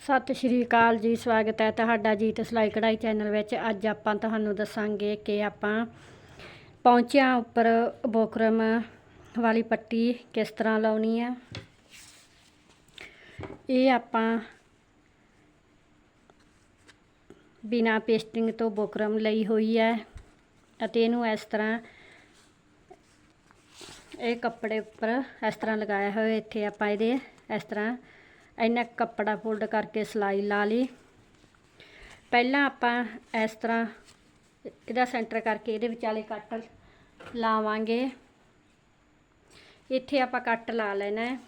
ਸਤਿ ਸ਼੍ਰੀ ਅਕਾਲ ਜੀ, ਸਵਾਗਤ ਹੈ ਤੁਹਾਡਾ ਜੀਤ ਸਿਲਾਈ ਕਢਾਈ ਚੈਨਲ ਵਿੱਚ। ਅੱਜ ਆਪਾਂ ਤੁਹਾਨੂੰ ਦੱਸਾਂਗੇ ਕਿ ਆਪਾਂ ਪੌਂਚਿਆਂ ਉੱਪਰ ਬੋਕਰਮ ਵਾਲੀ ਪੱਟੀ ਕਿਸ ਤਰ੍ਹਾਂ ਲਾਉਣੀ ਆ। ਇਹ ਆਪਾਂ ਬਿਨਾ ਪੇਸਟਿੰਗ ਤੋਂ ਬੋਕਰਮ ਲਈ ਹੋਈ ਹੈ ਅਤੇ ਇਹਨੂੰ ਇਸ ਤਰ੍ਹਾਂ ਇਹ ਕੱਪੜੇ ਉੱਪਰ ਇਸ ਤਰ੍ਹਾਂ ਲਗਾਇਆ ਹੋਇਆ, ਇੱਥੇ ਆਪਾਂ ਇਹਦੇ ਇਸ ਤਰ੍ਹਾਂ ਇੰਨਾ ਕੱਪੜਾ ਫੋਲਡ ਕਰਕੇ ਸਿਲਾਈ ਲਾ ਲਈ। ਪਹਿਲਾਂ ਆਪਾਂ ਇਸ ਤਰ੍ਹਾਂ ਇਹਦਾ ਸੈਂਟਰ ਕਰਕੇ ਇਹਦੇ ਵਿਚਾਲੇ ਕੱਟ ਲਾਵਾਂਗੇ। ਇੱਥੇ ਆਪਾਂ ਕੱਟ ਲਾ ਲੈਣਾ ਹੈ।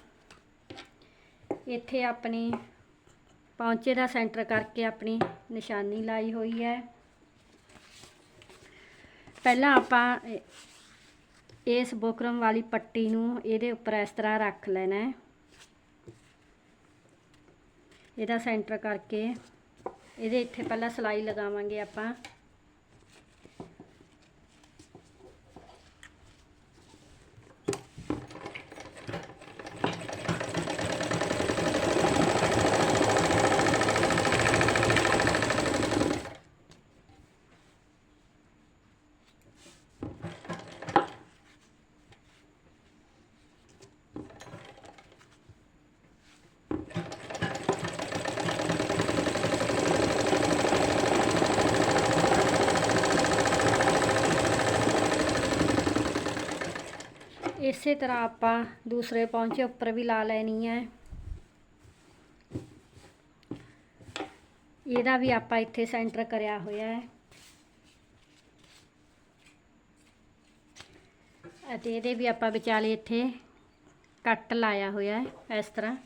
ਇੱਥੇ ਆਪਣੀ ਪੌਂਚੇ ਦਾ ਸੈਂਟਰ ਕਰਕੇ ਆਪਣੀ ਨਿਸ਼ਾਨੀ ਲਾਈ ਹੋਈ ਹੈ। ਪਹਿਲਾਂ ਆਪਾਂ ਇਸ ਬੋਕਰਮ ਵਾਲੀ ਪੱਟੀ ਨੂੰ ਇਹਦੇ ਉੱਪਰ ਇਸ ਤਰ੍ਹਾਂ ਰੱਖ ਲੈਣਾ ਹੈ। ਇਹਦਾ ਸੈਂਟਰ ਕਰਕੇ ਇਹਦੇ ਇੱਥੇ ਪਹਿਲਾਂ ਸਲਾਈ ਲਗਾਵਾਂਗੇ ਆਪਾਂ। ਇਸੇ ਤਰ੍ਹਾਂ ਆਪਾਂ ਦੂਸਰੇ ਪੌਂਚੇ ਉੱਪਰ ਵੀ ਲਾ ਲੈਣੀ ਹੈ। ਇਹਦਾ ਵੀ ਆਪਾਂ ਇੱਥੇ ਸੈਂਟਰ ਕਰਿਆ ਹੋਇਆ ਹੈ। ਅਤੇ ਇਹਦੇ ਵੀ ਆਪਾਂ ਵਿਚਾਲੇ ਇੱਥੇ ਕੱਟ ਲਾਇਆ ਹੋਇਆ ਹੈ ਇਸ ਤਰ੍ਹਾਂ।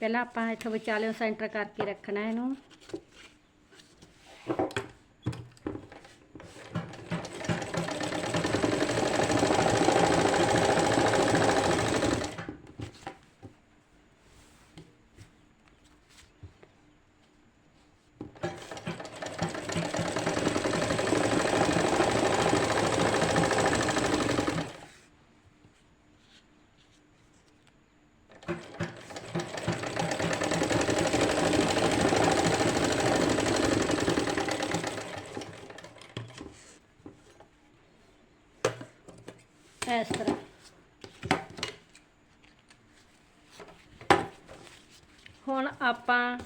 ਪਹਿਲਾਂ ਆਪਾਂ ਇੱਥੋਂ ਵਿਚਾਲੇ ਸੈਂਟਰ ਕਰਕੇ ਰੱਖਣਾ ਇਹਨੂੰ। ਇਸ ਤਰ੍ਹਾਂ। ਹੁਣ ਆਪਾਂ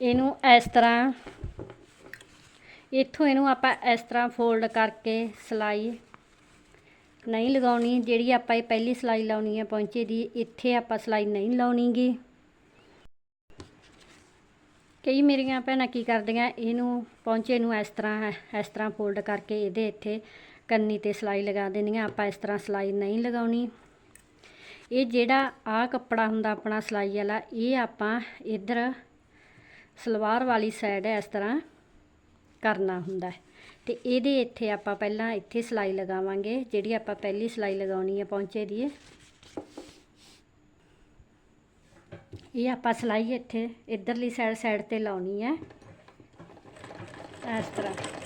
ਇਹਨੂੰ ਇਸ ਤਰ੍ਹਾਂ, ਇੱਥੋਂ ਇਹਨੂੰ ਆਪਾਂ ਇਸ ਤਰ੍ਹਾਂ ਫੋਲਡ ਕਰਕੇ ਸਿਲਾਈ ਨਹੀਂ ਲਗਾਉਣੀ, ਜਿਹੜੀ ਆਪਾਂ ਇਹ ਪਹਿਲੀ ਸਿਲਾਈ ਲਾਉਣੀ ਹੈ ਪੌਂਚੇ ਦੀ, ਇੱਥੇ ਆਪਾਂ ਸਿਲਾਈ ਨਹੀਂ ਲਾਉਣੀਗੀ। ਕਈ ਮੇਰੀਆਂ ਭੈਣਾਂ ਕੀ ਕਰਦੀਆਂ, ਇਹਨੂੰ ਪੌਂਚੇ ਨੂੰ ਇਸ ਤਰ੍ਹਾਂ ਇਸ ਤਰ੍ਹਾਂ ਫੋਲਡ ਕਰਕੇ ਇਹਦੇ ਇੱਥੇ ਕੰਨੀ ਤੇ ਸਿਲਾਈ ਲਗਾ ਦਿੰਦੀਆਂ ਆਪਾਂ ਇਸ ਤਰ੍ਹਾਂ ਸਿਲਾਈ ਨਹੀਂ ਲਗਾਉਣੀ। ਇਹ ਜਿਹੜਾ ਆ ਕੱਪੜਾ ਹੁੰਦਾ ਆਪਣਾ ਸਿਲਾਈ ਵਾਲਾ, ਇਹ ਆਪਾਂ ਇੱਧਰ ਸਲਵਾਰ ਵਾਲੀ ਸਾਈਡ ਇਸ ਤਰ੍ਹਾਂ ਕਰਨਾ ਹੁੰਦਾ ਹੈ। ਤੇ ਇਹਦੇ ਇੱਥੇ ਆਪਾਂ ਪਹਿਲਾਂ ਇੱਥੇ ਸਿਲਾਈ ਲਗਾਵਾਂਗੇ, ਜਿਹੜੀ ਆਪਾਂ ਪਹਿਲੀ ਸਿਲਾਈ ਲਗਾਉਣੀ ਹੈ ਪੌਂਚੇ ਦੀ। ਇਹ ਆਪਾਂ ਸਿਲਾਈ ਇੱਥੇ ਇਧਰਲੀ ਸਾਈਡ ਸਾਈਡ ਤੇ ਲਾਉਣੀ ਹੈ। ਇਸ ਤਰ੍ਹਾਂ।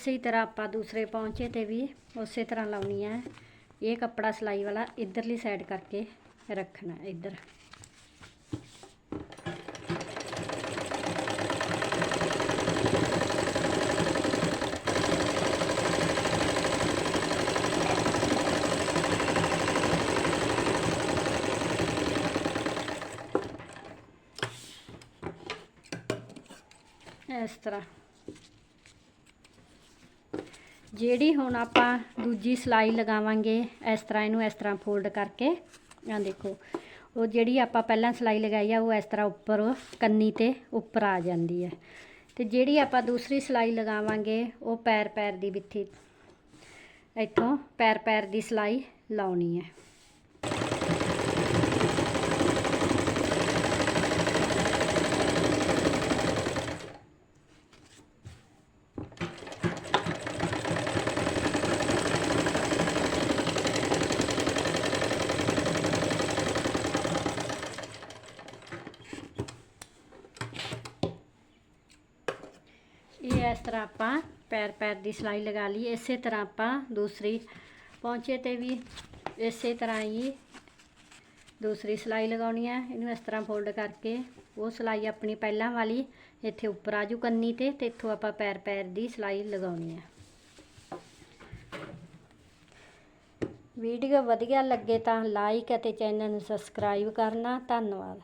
ਇਸੇ ਤਰ੍ਹਾਂ ਆਪਾਂ ਦੂਸਰੇ ਪੌਂਚੇ ਤੇ ਵੀ ਉਸੇ ਤਰ੍ਹਾਂ ਲਾਉਣੀ ਹੈ ਇਹ ਕੱਪੜਾ ਸਿਲਾਈ ਵਾਲਾ ਇਧਰਲੀ ਸਾਈਡ ਕਰਕੇ ਰੱਖਣਾ ਇੱਧਰ ਇਸ ਤਰ੍ਹਾਂ ਜਿਹੜੀ ਹੁਣ ਆਪਾਂ ਦੂਜੀ ਸਿਲਾਈ ਲਗਾਵਾਂਗੇ, ਇਸ ਤਰ੍ਹਾਂ ਇਹਨੂੰ ਇਸ ਤਰ੍ਹਾਂ ਫੋਲਡ ਕਰਕੇ ਆ ਦੇਖੋ, ਉਹ ਜਿਹੜੀ ਆਪਾਂ ਪਹਿਲਾਂ ਸਿਲਾਈ ਲਗਾਈ ਆ, ਉਹ ਇਸ ਤਰ੍ਹਾਂ ਉੱਪਰ, ਕੰਨੀ ਤੇ ਉੱਪਰ ਆ ਜਾਂਦੀ ਹੈ ਤੇ ਜਿਹੜੀ ਆਪਾਂ ਦੂਸਰੀ ਸਿਲਾਈ ਲਗਾਵਾਂਗੇ, ਉਹ ਪੈਰ ਪੈਰ ਦੀ ਵਿੱਥੀ, ਇੱਥੋਂ ਪੈਰ ਪੈਰ ਦੀ ਸਿਲਾਈ ਲਾਉਣੀ ਹੈ ਇਹ ਇਸ ਤਰ੍ਹਾਂ ਆਪਾਂ ਪੈਰ ਪੈਰ ਦੀ ਸਿਲਾਈ ਲਗਾ ਲਈ ਇਸੇ ਤਰ੍ਹਾਂ ਆਪਾਂ ਦੂਸਰੀ ਪੌਂਚੇ ਤੇ ਵੀ ਇਸੇ ਤਰ੍ਹਾਂ ਹੀ ਦੂਸਰੀ ਸਿਲਾਈ ਲਗਾਉਣੀ ਹੈ। ਇਹਨੂੰ ਇਸ ਤਰ੍ਹਾਂ ਫੋਲਡ ਕਰਕੇ ਉਹ ਸਿਲਾਈ ਆਪਣੀ ਪਹਿਲਾਂ ਵਾਲੀ ਇੱਥੇ ਉੱਪਰ ਆਜੂ ਕੰਨੀ ਤੇ ਤੇ ਇੱਥੋਂ ਆਪਾਂ ਪੈਰ ਪੈਰ ਦੀ ਸਿਲਾਈ ਲਗਾਉਣੀ ਹੈ। ਵੀਡੀਓ ਵਧੀਆ ਲੱਗੇ ਤਾਂ ਲਾਈਕ ਅਤੇ ਚੈਨਲ ਨੂੰ ਸਬਸਕ੍ਰਾਈਬ ਕਰਨਾ। ਧੰਨਵਾਦ।